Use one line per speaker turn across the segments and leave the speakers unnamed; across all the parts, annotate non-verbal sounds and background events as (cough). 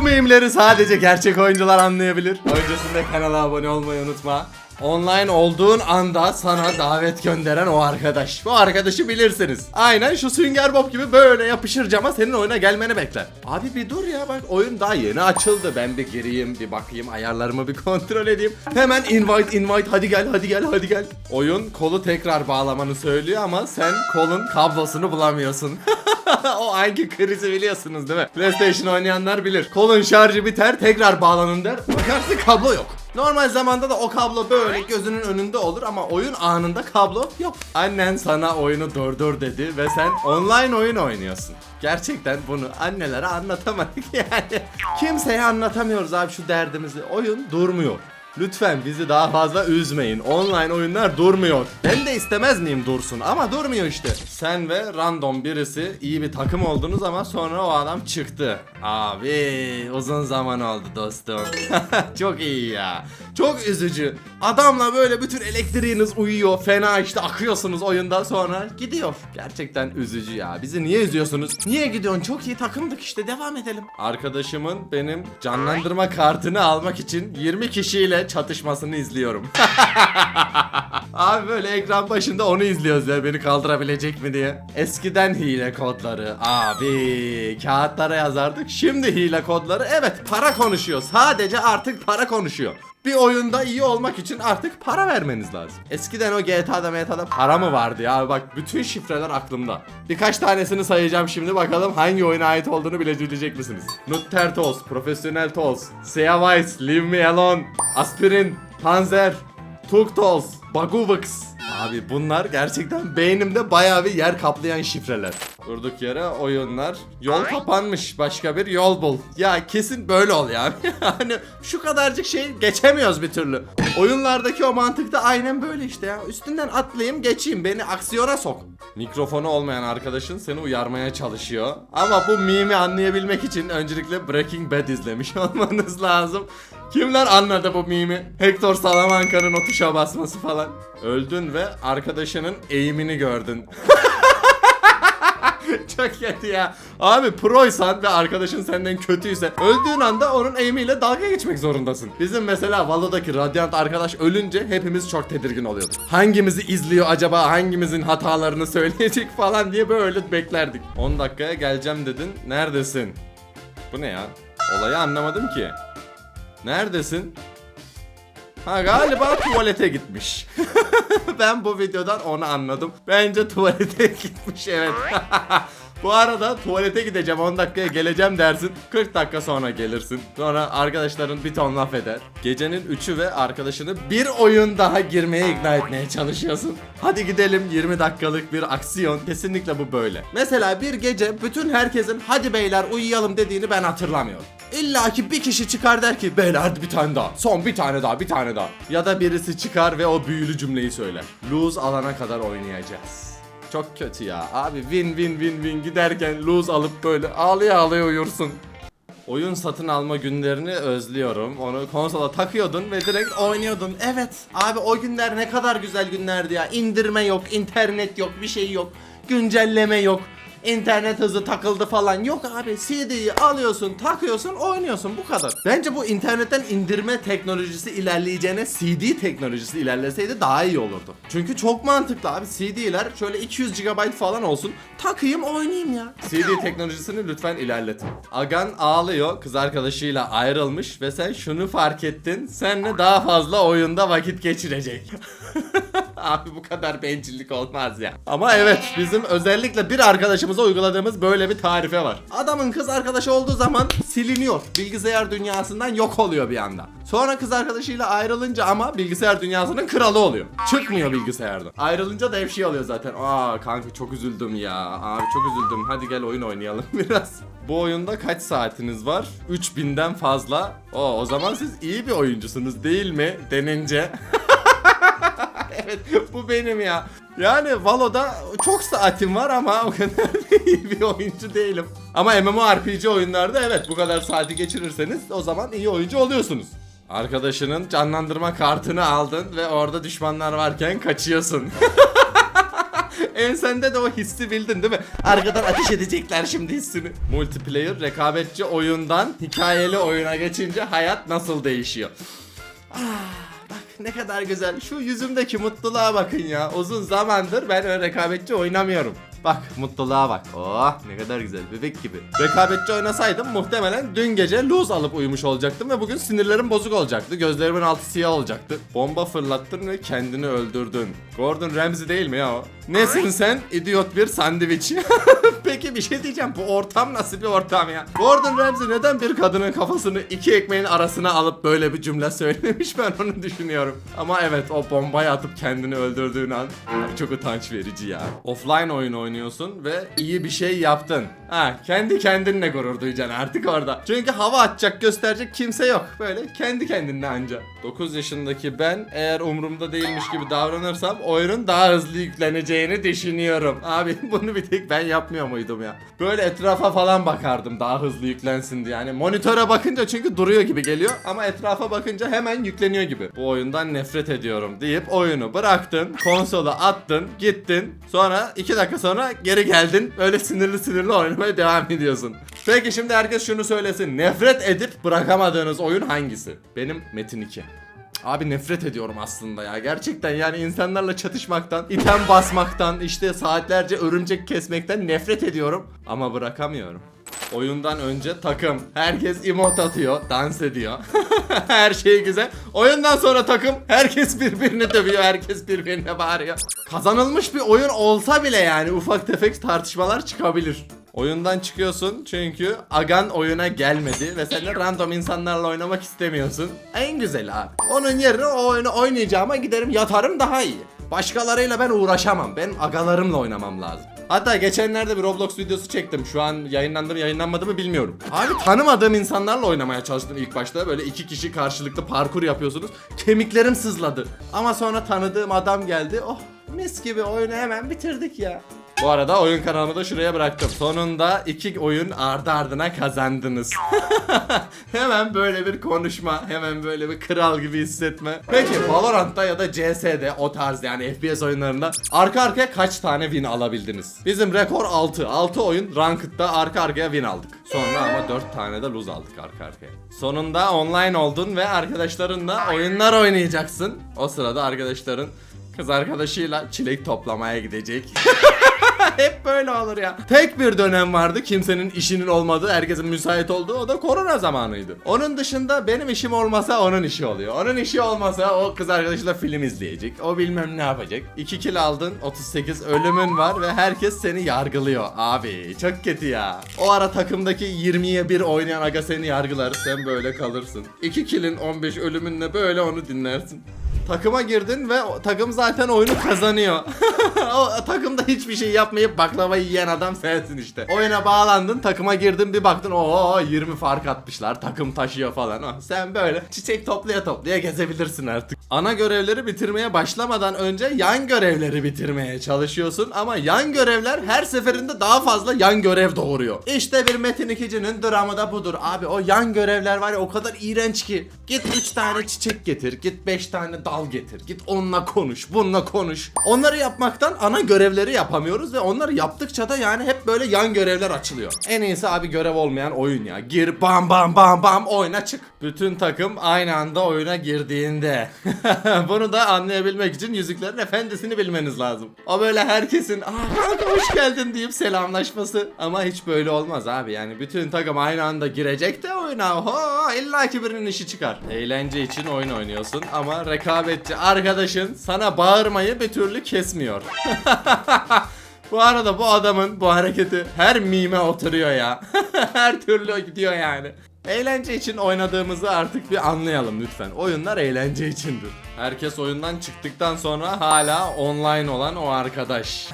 Bu mimleri sadece gerçek oyuncular anlayabilir. Öncesinde kanala abone olmayı unutma. Online olduğun anda sana davet gönderen o arkadaş. Bu arkadaşı bilirsiniz. Aynen şu Sünger Bob gibi böyle yapışır cama senin oyuna gelmeni bekler. Abi bir dur ya bak oyun daha yeni açıldı. Ben bir gireyim bir bakayım ayarlarımı bir (laughs) kontrol edeyim. Hemen invite invite hadi gel hadi gel hadi gel. Oyun kolu tekrar bağlamanı söylüyor ama sen kolun kablosunu bulamıyorsun. (laughs) o hangi krizi biliyorsunuz değil mi? PlayStation oynayanlar bilir. Kolun şarjı biter tekrar bağlanın der. Bakarsın kablo yok. Normal zamanda da o kablo böyle gözünün önünde olur ama oyun anında kablo yok. Annen sana oyunu durdur dedi ve sen online oyun oynuyorsun. Gerçekten bunu annelere anlatamadık (laughs) yani. Kimseye anlatamıyoruz abi şu derdimizi. Oyun durmuyor. Lütfen bizi daha fazla üzmeyin. Online oyunlar durmuyor. Ben de istemez miyim dursun ama durmuyor işte. Sen ve random birisi iyi bir takım oldunuz ama sonra o adam çıktı. Abi uzun zaman oldu dostum. (laughs) Çok iyi ya. Çok üzücü. Adamla böyle bütün elektriğiniz uyuyor. Fena işte akıyorsunuz oyundan sonra gidiyor. Gerçekten üzücü ya. Bizi niye üzüyorsunuz? Niye gidiyorsun? Çok iyi takımdık işte. Devam edelim. Arkadaşımın benim canlandırma kartını almak için 20 kişiyle çatışmasını izliyorum. (laughs) Abi böyle ekran başında onu izliyoruz ya beni kaldırabilecek mi diye. Eskiden hile kodları abi kağıtlara yazardık. Şimdi hile kodları evet para konuşuyor. Sadece artık para konuşuyor. Bir oyunda iyi olmak için artık para vermeniz lazım. Eskiden o GTA'da MTA'da para mı vardı ya? Bak bütün şifreler aklımda. Birkaç tanesini sayacağım şimdi bakalım hangi oyuna ait olduğunu bilebilecek misiniz? Nutter Toz, Profesyonel Toz, Sea Vice, Leave Me Alone, Aspirin, Panzer, Tuktoz, Baguvix. Abi bunlar gerçekten beynimde bayağı bir yer kaplayan şifreler. Durduk yere oyunlar. Yol kapanmış. Başka bir yol bul. Ya kesin böyle oluyor (laughs) abi. hani şu kadarcık şey geçemiyoruz bir türlü. Oyunlardaki o mantık da aynen böyle işte ya. Üstünden atlayayım geçeyim. Beni aksiyona sok. Mikrofonu olmayan arkadaşın seni uyarmaya çalışıyor. Ama bu mimi anlayabilmek için öncelikle Breaking Bad izlemiş (laughs) olmanız lazım. Kimler anladı bu mimi? Hector Salamanca'nın o tuşa basması falan. Öldün ve arkadaşının eğimini gördün. (laughs) Çok kötü ya. Abi proysan ve arkadaşın senden kötüyse öldüğün anda onun eğimiyle dalga geçmek zorundasın. Bizim mesela Valo'daki Radiant arkadaş ölünce hepimiz çok tedirgin oluyorduk. Hangimizi izliyor acaba hangimizin hatalarını söyleyecek falan diye böyle beklerdik. 10 dakikaya geleceğim dedin. Neredesin? Bu ne ya? Olayı anlamadım ki. Neredesin? Ha galiba tuvalete gitmiş. (laughs) ben bu videodan onu anladım. Bence tuvalete (laughs) gitmiş evet. (laughs) Bu arada tuvalete gideceğim 10 dakikaya geleceğim dersin 40 dakika sonra gelirsin Sonra arkadaşların bir ton laf eder Gecenin 3'ü ve arkadaşını bir oyun daha girmeye ikna etmeye çalışıyorsun Hadi gidelim 20 dakikalık bir aksiyon kesinlikle bu böyle Mesela bir gece bütün herkesin hadi beyler uyuyalım dediğini ben hatırlamıyorum İlla ki bir kişi çıkar der ki beyler bir tane daha son bir tane daha bir tane daha Ya da birisi çıkar ve o büyülü cümleyi söyler Lose alana kadar oynayacağız çok kötü ya. Abi win win win win giderken lose alıp böyle ağlaya ağlaya uyursun. Oyun satın alma günlerini özlüyorum. Onu konsola takıyordun ve direkt oynuyordun. Evet abi o günler ne kadar güzel günlerdi ya. İndirme yok, internet yok, bir şey yok. Güncelleme yok. İnternet hızı takıldı falan. Yok abi CD'yi alıyorsun, takıyorsun, oynuyorsun bu kadar. Bence bu internetten indirme teknolojisi ilerleyeceğine CD teknolojisi ilerleseydi daha iyi olurdu. Çünkü çok mantıklı abi. CD'ler şöyle 200 GB falan olsun. Takayım oynayayım ya. CD teknolojisini lütfen ilerletin. Agan ağlıyor. Kız arkadaşıyla ayrılmış ve sen şunu fark ettin. Seninle daha fazla oyunda vakit geçirecek. (laughs) Abi bu kadar bencillik olmaz ya. Ama evet bizim özellikle bir arkadaşımıza uyguladığımız böyle bir tarife var. Adamın kız arkadaşı olduğu zaman siliniyor. Bilgisayar dünyasından yok oluyor bir anda. Sonra kız arkadaşıyla ayrılınca ama bilgisayar dünyasının kralı oluyor. Çıkmıyor bilgisayardan. Ayrılınca da hep şey oluyor zaten. Aa kanka çok üzüldüm ya. Abi çok üzüldüm. Hadi gel oyun oynayalım (laughs) biraz. Bu oyunda kaç saatiniz var? 3000'den fazla. O o zaman siz iyi bir oyuncusunuz değil mi? Denince. (laughs) evet bu benim ya. Yani Valo'da çok saatim var ama o kadar (laughs) iyi bir oyuncu değilim. Ama MMORPG oyunlarda evet bu kadar saati geçirirseniz o zaman iyi oyuncu oluyorsunuz. Arkadaşının canlandırma kartını aldın ve orada düşmanlar varken kaçıyorsun. (laughs) Ensende de o hissi bildin değil mi? Arkadan ateş edecekler şimdi hissini. Multiplayer rekabetçi oyundan hikayeli oyuna geçince hayat nasıl değişiyor? Ah, (laughs) ne kadar güzel. Şu yüzümdeki mutluluğa bakın ya. Uzun zamandır ben rekabetçi oynamıyorum. Bak mutluluğa bak. Oh ne kadar güzel bebek gibi. Rekabetçi oynasaydım muhtemelen dün gece lose alıp uyumuş olacaktım ve bugün sinirlerim bozuk olacaktı. Gözlerimin altı siyah olacaktı. Bomba fırlattın ve kendini öldürdün. Gordon Ramsay değil mi ya o? Nesin sen? İdiot bir sandviç. (laughs) Peki bir şey diyeceğim. Bu ortam nasıl bir ortam ya? Gordon Ramsay neden bir kadının kafasını iki ekmeğin arasına alıp böyle bir cümle söylemiş ben onu düşünüyorum. Ama evet o bombayı atıp kendini öldürdüğün an çok utanç verici ya. Offline oyun oynuyorsun ve iyi bir şey yaptın. Ha kendi kendinle gurur duyacaksın artık orada. Çünkü hava atacak gösterecek kimse yok. Böyle kendi kendinle anca. 9 yaşındaki ben eğer umurumda değilmiş gibi davranırsam oyunun daha hızlı yükleneceğini düşünüyorum. Abi (laughs) bunu bir tek ben yapmıyor muydum ya? Böyle etrafa falan bakardım daha hızlı yüklensin diye. Yani monitöre bakınca çünkü duruyor gibi geliyor ama etrafa bakınca hemen yükleniyor gibi. Bu oyundan nefret ediyorum deyip oyunu bıraktın, konsolu attın, gittin. Sonra 2 dakika sonra geri geldin. Böyle sinirli sinirli oynamaya devam ediyorsun. Peki şimdi herkes şunu söylesin. Nefret edip bırakamadığınız oyun hangisi? Benim Metin 2. Abi nefret ediyorum aslında ya. Gerçekten yani insanlarla çatışmaktan, item basmaktan, işte saatlerce örümcek kesmekten nefret ediyorum. Ama bırakamıyorum. Oyundan önce takım. Herkes emote atıyor, dans ediyor. (laughs) Her şey güzel. Oyundan sonra takım. Herkes birbirini dövüyor, herkes birbirine bağırıyor. Kazanılmış bir oyun olsa bile yani ufak tefek tartışmalar çıkabilir. Oyundan çıkıyorsun çünkü Agan oyuna gelmedi ve sen de random insanlarla oynamak istemiyorsun. En güzeli abi. Onun yerine o oyunu oynayacağıma giderim yatarım daha iyi. Başkalarıyla ben uğraşamam. Ben agalarımla oynamam lazım. Hatta geçenlerde bir Roblox videosu çektim. Şu an yayınlandı mı yayınlanmadı mı bilmiyorum. Abi tanımadığım insanlarla oynamaya çalıştım ilk başta. Böyle iki kişi karşılıklı parkur yapıyorsunuz. Kemiklerim sızladı. Ama sonra tanıdığım adam geldi. Oh mis gibi oyunu hemen bitirdik ya. Bu arada oyun kanalımı da şuraya bıraktım. Sonunda iki oyun ardı ardına kazandınız. (laughs) hemen böyle bir konuşma, hemen böyle bir kral gibi hissetme. Peki Valorant'ta ya da CS'de o tarz yani FPS oyunlarında arka arkaya kaç tane win alabildiniz? Bizim rekor 6. 6 oyun Ranked'da arka arkaya win aldık. Sonra ama 4 tane de lose aldık arka arkaya. Sonunda online oldun ve arkadaşlarınla oyunlar oynayacaksın. O sırada arkadaşların kız arkadaşıyla çilek toplamaya gidecek. (laughs) Hep böyle olur ya. Tek bir dönem vardı kimsenin işinin olmadığı, herkesin müsait olduğu o da korona zamanıydı. Onun dışında benim işim olmasa onun işi oluyor. Onun işi olmasa o kız arkadaşıyla film izleyecek. O bilmem ne yapacak. 2 kill aldın, 38 ölümün var ve herkes seni yargılıyor. Abi çok kötü ya. O ara takımdaki 20'ye 1 oynayan aga seni yargılar. Sen böyle kalırsın. 2 killin 15 ölümünle böyle onu dinlersin. Takıma girdin ve takım zaten oyunu kazanıyor. (laughs) o takımda hiçbir şey yapmayıp baklava yiyen adam sensin işte. Oyuna bağlandın, takıma girdin bir baktın o 20 fark atmışlar. Takım taşıyor falan. Oh, sen böyle çiçek toplaya toplaya gezebilirsin artık. Ana görevleri bitirmeye başlamadan önce yan görevleri bitirmeye çalışıyorsun ama yan görevler her seferinde daha fazla yan görev doğuruyor. İşte bir Metin 2'cinin dramı da budur. Abi o yan görevler var ya o kadar iğrenç ki. Git 3 tane çiçek getir, git 5 tane dal getir, git onunla konuş, bununla konuş. Onları yapmaktan ana görevleri yapamıyoruz ve onları yaptıkça da yani hep böyle yan görevler açılıyor. En iyisi abi görev olmayan oyun ya. Gir bam bam bam bam oyna çık. Bütün takım aynı anda oyuna girdiğinde. (laughs) Bunu da anlayabilmek için Yüzüklerin Efendisi'ni bilmeniz lazım. O böyle herkesin kanka hoş geldin deyip selamlaşması. Ama hiç böyle olmaz abi yani bütün takım aynı anda girecek de oyuna. Oho illa ki birinin işi çıkar. Eğlence için oyun oynuyorsun ama rekabetçi arkadaşın sana bağırmayı bir türlü kesmiyor. (laughs) Bu arada bu adamın bu hareketi her mime oturuyor ya. (laughs) her türlü gidiyor yani. Eğlence için oynadığımızı artık bir anlayalım lütfen. Oyunlar eğlence içindir. Herkes oyundan çıktıktan sonra hala online olan o arkadaş.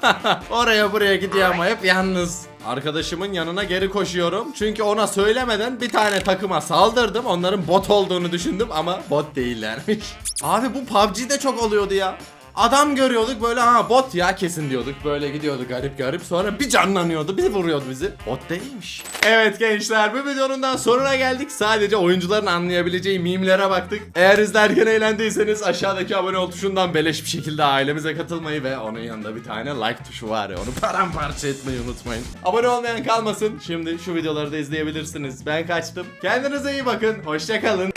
(laughs) Oraya buraya gidiyor hep yalnız. Arkadaşımın yanına geri koşuyorum. Çünkü ona söylemeden bir tane takıma saldırdım. Onların bot olduğunu düşündüm ama bot değillermiş. Abi bu PUBG'de çok oluyordu ya. Adam görüyorduk böyle ha bot ya kesin diyorduk. Böyle gidiyordu garip garip. Sonra bir canlanıyordu. Bir vuruyordu bizi. Bot değilmiş. Evet gençler bu videonun da sonuna geldik. Sadece oyuncuların anlayabileceği mimlere baktık. Eğer izlerken eğlendiyseniz aşağıdaki abone ol tuşundan beleş bir şekilde ailemize katılmayı ve onun yanında bir tane like tuşu var ya onu paramparça etmeyi unutmayın. Abone olmayan kalmasın. Şimdi şu videoları da izleyebilirsiniz. Ben kaçtım. Kendinize iyi bakın. Hoşçakalın.